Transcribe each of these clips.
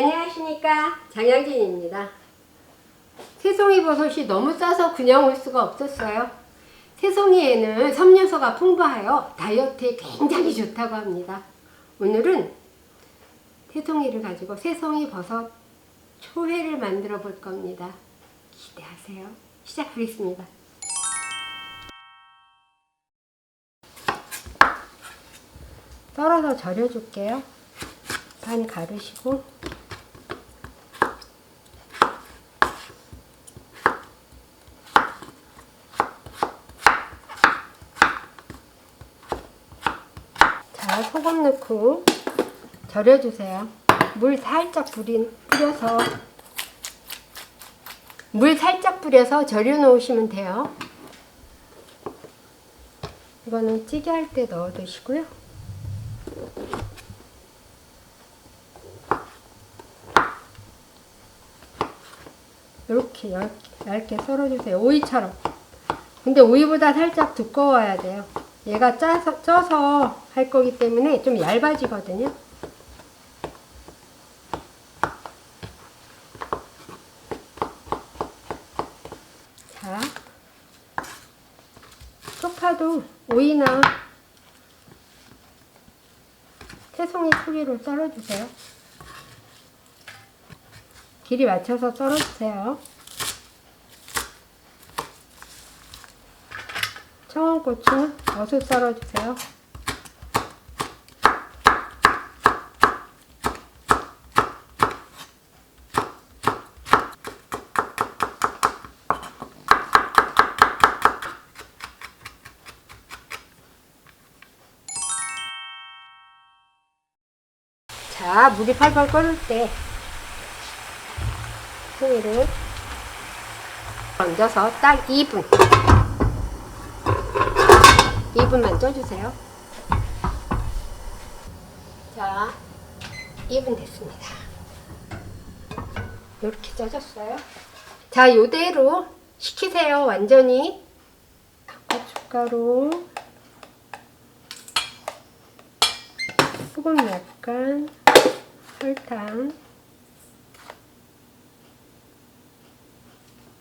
안녕하십니까 장영진입니다. 새송이 버섯이 너무 싸서 그냥 올 수가 없었어요. 새송이에는 섬유소가 풍부하여 다이어트에 굉장히 좋다고 합니다. 오늘은 새송이를 가지고 새송이 버섯 초회를 만들어 볼 겁니다. 기대하세요. 시작하겠습니다. 썰어서 절여줄게요. 반 가르시고 자 소금 넣고 절여주세요. 물 살짝 뿌린, 뿌려서 물 살짝 뿌려서 절여 놓으시면 돼요. 이거는 찌개 할 때 넣어 두시고요. 이렇게 얇, 얇게 썰어주세요. 오이처럼. 근데 오이보다 살짝 두꺼워야 돼요. 얘가 짜서, 쪄서 할 거기 때문에 좀 얇아지거든요. 자, 쪽파도 오이나 새송이 크기로 썰어주세요. 길이 맞춰서 썰어주세요. 청원고추는 어슷 썰어주세요. 자, 물이 팔팔 끓을 때 송이를 얹어서 딱 2분 2분만 쪄주세요. 자 2분 됐습니다. 이렇게 쪄졌어요? 자 요대로 식히세요 완전히. 고춧가루. 소금 약간 설탕.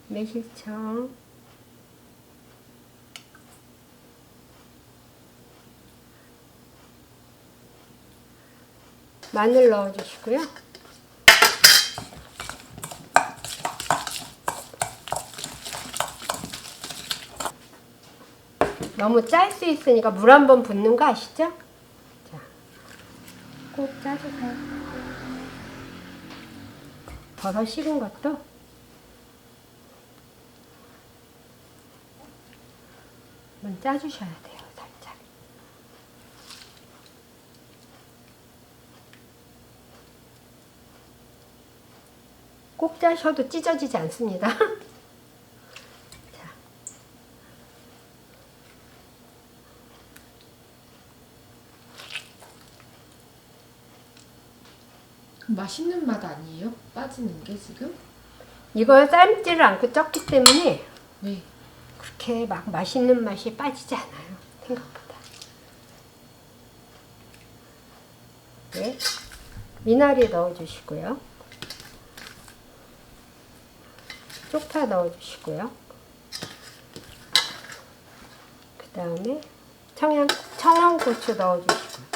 매실청 마늘 넣어주시고요. 너무 짤 수 있으니까 물 한 번 붓는 거 아시죠? 자, 꼭 짜주세요. 버섯 식은 것도 짜주셔야 돼요, 살짝. 꼭 짜셔도 찢어지지 않습니다. 자, 맛있는 맛 아니에요? 빠지는 게 지금? 이걸 삶지를 않고 쪘기 때문에 네. 그렇게 막 맛있는 맛이 빠지지 않아요. 생각보다. 네. 미나리 넣어주시고요. 쪽파 넣어주시고요. 그 다음에 청양, 청양고추 넣어주시고요.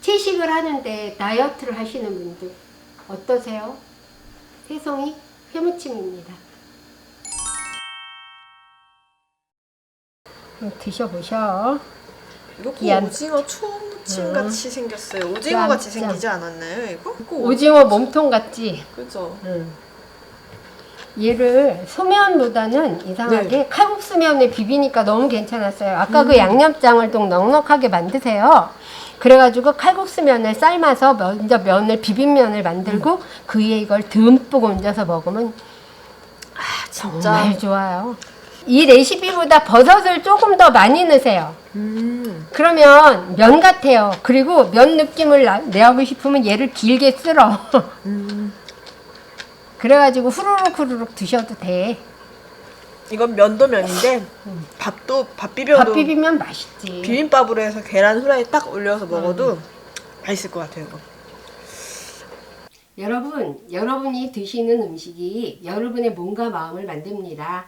채식을 하는데 다이어트를 하시는 분들 어떠세요? 새송이 회무침입니다. 드셔보셔. 이거 귀한- 오징어 초무침 음. 같이 생겼어요. 오징어 같이 짱. 생기지 않았나요, 이거? 이거 오징어 몸통 같지? 그죠? 응. 얘를 소면보다는 이상하게 칼국수면에 비비니까 너무 괜찮았어요. 아까 그 양념장을 좀 넉넉하게 만드세요. 그래가지고 칼국수면을 삶아서 먼저 면을 비빔면을 만들고 그 위에 이걸 듬뿍 얹어서 먹으면 아, 정말 좋아요. 이 레시피보다 버섯을 조금 더 많이 넣으세요. 음. 그러면 면 같아요. 그리고 면 느낌을 나- 내고 싶으면 얘를 길게 쓸어. 음. 그래가지고 후루룩 후루룩 드셔도 돼. 이건 면도 면인데 밥도 밥 비벼도 밥 비비면 맛있지. 비빔밥으로 해서 계란 후라이 딱 올려서 먹어도 맛있을 것 같아요. 이거. 여러분, 여러분이 드시는 음식이 여러분의 몸과 마음을 만듭니다.